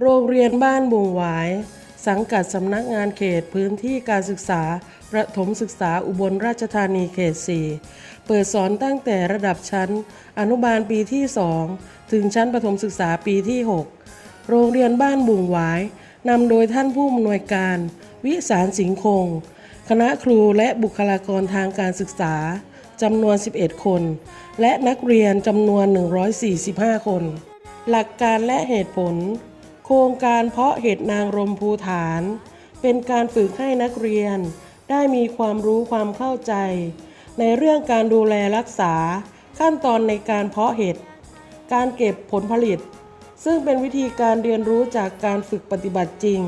โรงเรียนบ้านบุงหวาย สังกัดสำนักงานเขตพื้นที่การศึกษา ประถมศึกษาอุบลราชธานีเขต 4 เปิดสอนตั้งแต่ระดับชั้น อนุบาลปีที่ 2 ถึงชั้นประถมศึกษาปีที่ 6 โรงเรียนบ้านบุงหวายนำโดยท่านผู้อำนวยการ วิสารสิงห์คง คณะครูและบุคลากรทางการศึกษาจำนวน 11 คน และนักเรียนจำนวน 145 คน หลักการและเหตุผล โครงการเพาะเห็ดนางรมภูฐาน เป็นการฝึกให้นักเรียน ได้มีความรู้ความเข้าใจ ในเรื่องการดูแลรักษา ขั้นตอนในการเพาะเห็ด การเก็บผลผลิต ซึ่งเป็นวิธีการเรียนรู้จากการฝึกปฏิบัติจริง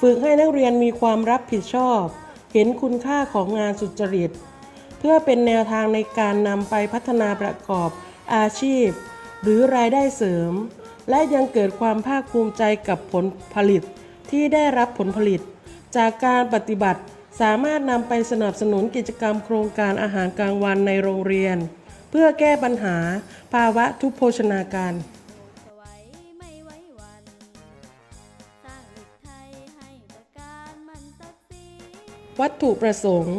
ฝึกให้นักเรียนมีความรับผิดชอบ เห็นคุณค่าของงานสุจริต เพื่อเป็นแนวทางในการนำไปพัฒนาประกอบอาชีพ หรือรายได้เสริม และยังเกิดความภาคภูมิใจกับผลผลิตที่ได้รับผลผลิต จากการปฏิบัติสามารถนำไปสนับสนุนกิจกรรมโครงการอาหารกลางวันในโรงเรียน เพื่อแก้ปัญหาภาวะทุพโภชนาการสวยไม่ไว้วันสร้างเด็กไทยให้ประการมันสักสีวัตถุประสงค์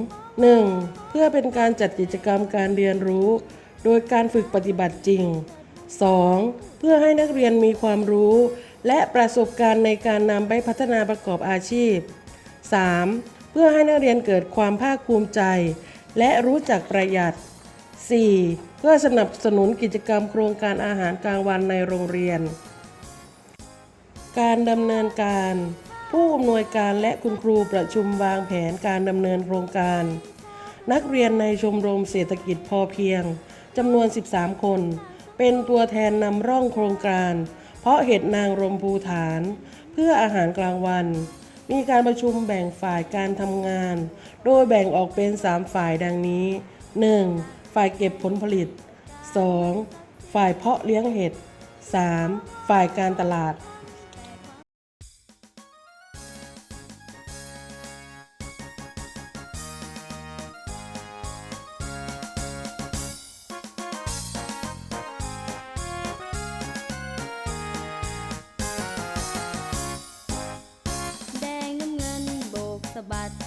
1. เพื่อเป็นการจัดกิจกรรมการเรียนรู้ โดยการฝึกปฏิบัติจริง 2. เพื่อให้นักเรียนมีความรู้ และประสบการณ์ในการนำไปพัฒนาประกอบอาชีพ 3. เพื่อให้นักเรียนเกิดความภาคภูมิใจ และรู้จักประหยัด 4. เพื่อสนับสนุนกิจกรรมโครงการอาหารกลางวันในโรงเรียน การดำเนินการ ผู้อำนวยการและคุณครูประชุมวางแผนการดำเนินโครงการ นักเรียนในชมรมเศรษฐกิจพอเพียงจำนวน 13 คน เป็นตัวแทนนำร่องโครงการ เพราะเห็ดนางรมภูฐาน เพื่ออาหารกลางวัน มีการประชุมแบ่งฝ่ายการทำงาน โดยแบ่งออกเป็น 3 ฝ่ายดังนี้ 1. ฝ่ายเก็บผลผลิต 2. ฝ่ายเพาะเลี้ยงเห็ด 3. ฝ่ายการตลาด The bata.